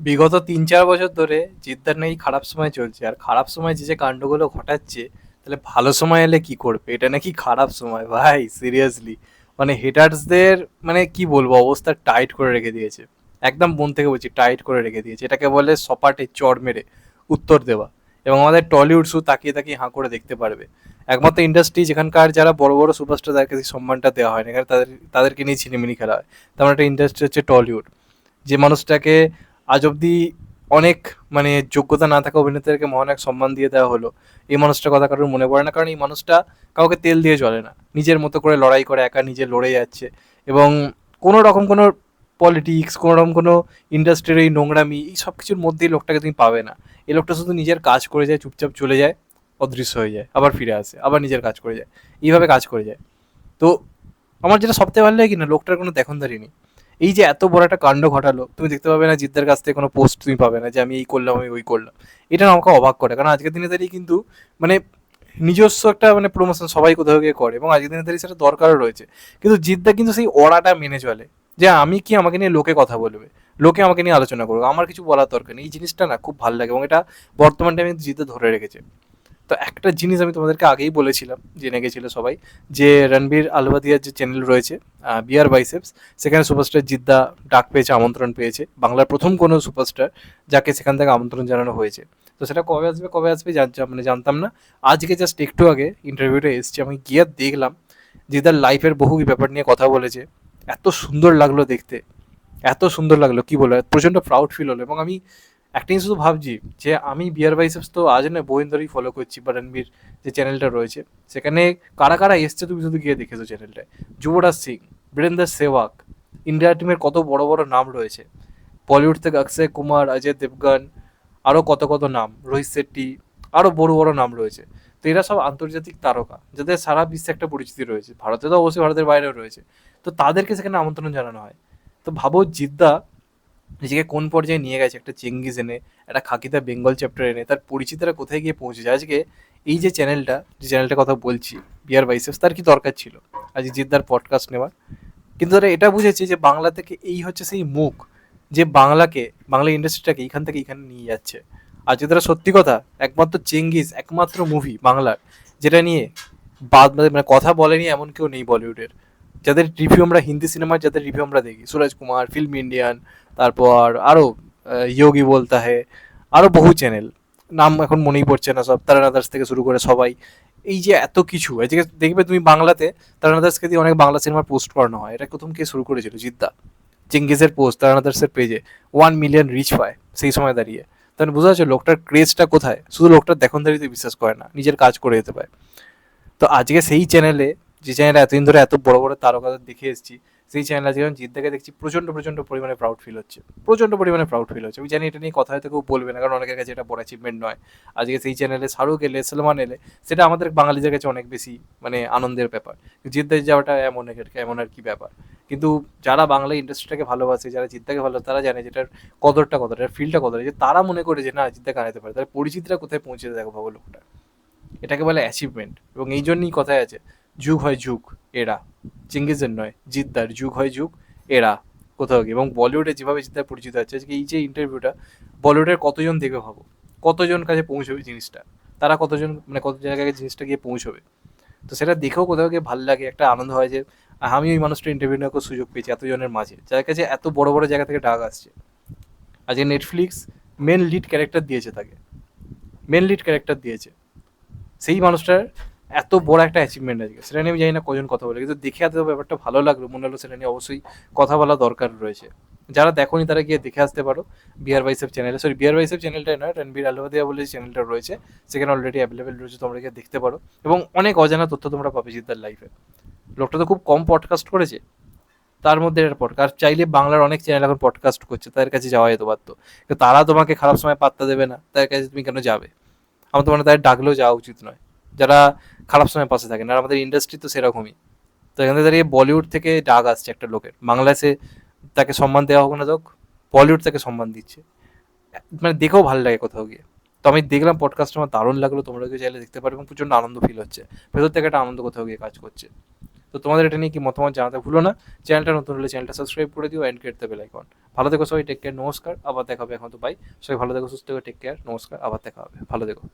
বিগত তিন চার বছর ধরে জিদ্দার নাকি খারাপ সময় চলছে। আর খারাপ সময় যে যে কাণ্ডগুলো ঘটাচ্ছে, তাহলে ভালো সময় এলে কি করবে? এটা নাকি খারাপ সময়, ভাই সিরিয়াসলি মানে হেটার্সদের মানে কি বলব, অবস্থা টাইট করে রেখে দিয়েছে। একদম মন থেকে বলছি টাইট করে রেখে দিয়েছে। এটাকে বলে সপাটে চড় মেরে উত্তর দেওয়া। এবং আমাদের টলিউড শু তাকিয়ে তাকিয়ে হাঁ করে দেখতে পারবে। একমাত্র ইন্ডাস্ট্রি যেখানকার যারা বড় বড় সুপারস্টার তাদেরকে সম্মানটা দেওয়া হয় না এখানে তাদের, তাদেরকে নিয়ে ছিনিমিনি খেলা হয়। তেমন একটা ইন্ডাস্ট্রি হচ্ছে টলিউড। যে মানুষটাকে আজ অব্দি অনেক মানে যোগ্যতা না থাকা অভিনেতাদেরকে মহান এক সম্মান দিয়ে দেওয়া হলো। এই মানুষটার কথা কারোর মনে পড়ে না, কারণ এই মানুষটা কাউকে তেল দিয়ে চলে না। নিজের মতো করে লড়াই করে, একা নিজে লড়ে যাচ্ছে। এবং কোনো রকম কোনো পলিটিক্স, কোনো রকম কোনো ইন্ডাস্ট্রির এই নোংরামি, এই সব কিছুর মধ্যেই লোকটাকে তুমি পাবে না। এই লোকটা শুধু নিজের কাজ করে যায়, চুপচাপ চলে যায়, অদৃশ্য হয়ে যায়, আবার ফিরে আসে, আবার নিজের কাজ করে যায়। এইভাবে কাজ করে যায়। তো আমার যেটা সবথেকে ভালো লাগে কি না, লোকটার কোনো দেখনদারি নেই। এই যে এত বড় একটা কাণ্ড ঘটালো, তুমি দেখতে পাবে না জিদ্দার কাছ থেকে কোনো পোস্ট তুমি পাবে না যে আমি এই করলাম, আমি ওই করলাম। এটা আমাকে অবাক করে, কারণ আজকের দিনে দাঁড়িয়ে কিন্তু মানে নিজস্ব একটা মানে প্রমোশন সবাই কোথাও গিয়ে করে এবং আজকের দিনে দাঁড়িয়ে সেটা দরকারও রয়েছে। কিন্তু জিদ্দা কিন্তু সেই অড়াটা মেনে চলে যে আমি কি আমাকে নিয়ে লোকে কথা বলবে, লোকে আমাকে নিয়ে আলোচনা করবে আমার কিছু বলার দরকার নেই। এই জিনিসটা না খুব ভালো লাগে এবং এটা বর্তমান টাইমে জিদ্দা ধরে রেখেছে। তো একটা জিনিস আমি তোমাদেরকে আগেই বলেছিলাম, জেনে গেছিল সবাই, যে রণবীর আলবাদিয়ার যে চ্যানেল রয়েছে বিয়ার বাইসেপস সেখানে সুপারস্টার জিদ্দা ডাক পেয়েছে, আমন্ত্রণ পেয়েছে, বাংলার প্রথম কোনো সুপারস্টার যাকে সেখান থেকে আমন্ত্রণ জানানো হয়েছে। তো সেটা কবে আসবে কবে আসবে মানে জানতাম না। আজকে জাস্ট একটু আগে ইন্টারভিউটা এসছে, আমি গিয়ে দেখলাম, জিদ্দার লাইফের বহু ব্যাপার নিয়ে কথা বলেছে, এত সুন্দর লাগল দেখতে, এত সুন্দর লাগল, কি বলে প্রচণ্ড প্রাউড ফিল হলো এবং আমি একটা জিনিস শুধু ভাবছি যে আমি বিয়ার বাইসেপস তো আজ না বহুদিন ধরেই ফলো করছি বা রণবীর যে চ্যানেলটা রয়েছে, সেখানে কারা কারা এসছে তুমি শুধু গিয়ে দেখেছ চ্যানেলটায় যুবরাজ সিং, বীরেন্দ্র সেওয়াক ইন্ডিয়া টিমের কত বড় বড় নাম রয়েছে। বলিউড থেকে অক্ষয় কুমার অজয় দেবগন আরও কত কত নাম, রোহিত শেট্টি আরও বড় বড় নাম রয়েছে। তো এরা সব আন্তর্জাতিক তারকা, যাদের সারা বিশ্বে একটা পরিচিতি রয়েছে। ভারতে তো অবশ্যই ভারতের বাইরেও রয়েছে। তো তাদেরকে সেখানে আমন্ত্রণ জানানো হয়। তো ভাবো জিদ্দা নিজেকে কোন পর্যায়ে নিয়ে গেছে? একটা চেঙ্গিস এনে, একটা খাকিদা বেঙ্গল চ্যাপ্টার এনে, তার পরিচিতরা কোথায় গিয়ে পৌঁছেছে? আজকে এই যে চ্যানেলটা যে চ্যানেলটার কথা বলছি বিয়ার বাইসেপস তার কি দরকার ছিল? আজ জিদ্দার পডকাস্ট নেওয়ার। কিন্তু তারা এটা বুঝেছে যে বাংলা থেকে এই হচ্ছে সেই মুখ, যে বাংলাকে, বাংলা ইন্ডাস্ট্রিটাকে এইখান থেকে এইখানে নিয়ে যাচ্ছে। আর যদি তারা সত্যি কথা, একমাত্র চেঙ্গিস একমাত্র মুভি বাংলার, যেটা নিয়ে বাদ মানে কথা বলেনি এমন কেউ নেই বলিউডের যাদের রিভিউ আমরা হিন্দি সিনেমার যাদের রিভিউ আমরা দেখি, সুরজ কুমার ফিল্ম ইন্ডিয়ান তারপর আরও ইয়োগি বলতা হে আরও বহু চ্যানেল নাম এখন মনেই পড়ছে না সব তারান আদার্স থেকে শুরু করে সবাই, এই যে এত কিছু আজকে দেখবে তুমি বাংলাতে তারান আদার্সকে দিয়ে অনেক বাংলা সিনেমার পোস্ট করানো হয়, এটা প্রথম কে শুরু করেছিল? জিদ্দা চেঙ্গিসের পোস্ট তারান আদার্সের পেজে ওয়ান মিলিয়ন রিচ পায় সেই সময় দাঁড়িয়ে। তাহলে বোঝা যাচ্ছে লোকটার ক্রেজটা কোথায়? শুধু লোকটার দেখনদারিতে বিশ্বাস করে না, নিজের কাজ করে যেতে পারে। তো আজকে সেই চ্যানেলে যে চ্যানেলে এতদিন ধরে এত বড় বড় তারকাদের দেখে এসেছি, সেই চ্যানেল আজকে যখন জিদ্দাকে দেখছি, প্রচণ্ড প্রচণ্ড পরিমাণে প্রাউড ফিল হচ্ছে। প্রচণ্ড পরিমাণে প্রাউড ফিল হচ্ছে। আমি জানি এটা নিয়ে কথা হয়তো কেউ বলবে না, কারণ অনেকের কাছে এটা বড় অ্যাচিভমেন্ট নয়। আজকে সেই চ্যানেলে শাহরুখ এলে, সলমান এলে, সেটা আমাদের বাঙালিদের কাছে অনেক বেশি মানে আনন্দের ব্যাপার। জিদ্দার যাওয়াটা এমন এমন আর কি ব্যাপার। কিন্তু যারা বাংলা ইন্ডাস্ট্রিটাকে ভালোবাসে, যারা জিদ্দাকে ভালো তারা জানে যেটার কদরটা কতটা ফিলটা কতটা। যে তারা মনে করে যে না জিদ্দাকে আনাতে পারে, তার পরিচিতিরা কোথায় পৌঁছে দেখো ভাবো লোকটা। এটাকে বলে অ্যাচিভমেন্ট এবং এই জন্যই কথায় আছে যুগ হয় যুগ, এরা। চেঙ্গিজের নয়, জিদ্দার যুগ হয় যুগ, এরা কোথাও গিয়ে। এবং বলিউডে যেভাবে জিদ্দার পরিচিত আছে, আজকে এই যে ইন্টারভিউটা বলিউডের কতজন দেখবে ভাবো? কতজন কাছে পৌঁছবে জিনিসটা? তারা কতজন মানে কত জায়গায় জিনিসটা গিয়ে পৌঁছবে? তো সেটা দেখেও কোথাও গিয়ে ভালো লাগে, একটা আনন্দ হয় যে আমি ওই মানুষটা ইন্টারভিউ নেওয়ার সুযোগ পেয়েছি এতজনের মাঝে। যার কাছে এত বড় বড় জায়গা থেকে ডাক আসছে। আজকে নেটফ্লিক্স মেন লিড ক্যারেক্টার দিয়েছে তাকে। মেন লিড ক্যারেক্টার দিয়েছে। সেই মানুষটার এত বড় একটা অ্যাচিভমেন্ট আজকে। সেটা নিয়ে আমি জানি না কজন কথা বলে, কিন্তু দেখে এত ব্যাপারটা ভালো লাগল। মনে হলো সেটা নিয়ে অবশ্যই কথা বলা দরকার রয়েছে। যারা দেখোনি তারা গিয়ে দেখে আসতে পারো বিহার বাইসেপ চ্যানেলে সরি বিহার বাইসেপ চ্যানেলটাই নয় রণবীর আলহাদিয়া বলে চ্যানেলটা রয়েছে, সেখানে অলরেডি অ্যাভেলেবেল রয়েছে, তোমরা গিয়ে দেখতে পারো। এবং অনেক অজানা তথ্য তোমরা পাবে জিদ্দার লাইফে লোকটা তো খুব কম পডকাস্ট করেছে, তার মধ্যে একটা পডকাস্ট চাইলে বাংলার অনেক চ্যানেল এখন পডকাস্ট করছে, তাদের কাছে যাওয়া যেতে পারতো। তারা তোমাকে খারাপ সময় পাত্তা দেবে না, তাদের কাছে তুমি কেন যাবে? আমার তো মানে তাদের ডাকলেও যাওয়া উচিত নয়। যারা খারাপ সময় পাশে থাকেন, আর আমাদের ইন্ডাস্ট্রি তো সেরকমই। তো এখান থেকে দাঁড়িয়ে বলিউড থেকে ডাক আসছে একটা লোকের। বাংলাদেশে তাকে সম্মান দেওয়া হোক না হোক বলিউড তাকে সম্মান দিচ্ছে। মানে দেখেও ভালো লাগে কোথাও গিয়ে। তো আমি দেখলাম পডকাস্ট আমার দারুণ লাগল, তোমরা কেউ চাইলে দেখতে পারো এবং প্রচণ্ড আনন্দ ফিল হচ্ছে। ভেতর থেকে একটা আনন্দ কোথাও গিয়ে কাজ করছে। তো তোমাদের এটা নিয়ে কি মতামত জানাতে ভুলো না? চ্যানেলটা নতুন হলে চ্যানেলটা সাবস্ক্রাইব করে দিও অ্যান্ড গেট দ্য বেল ভালো দেখো সবাই টেক কেয়ার নমস্কার, আবার দেখা হবে এখন তো বাই সবাই ভালো থেকো, সুস্থ টেক কেয়ার নমস্কার, আবার দেখা হবে। ভালো থেকো।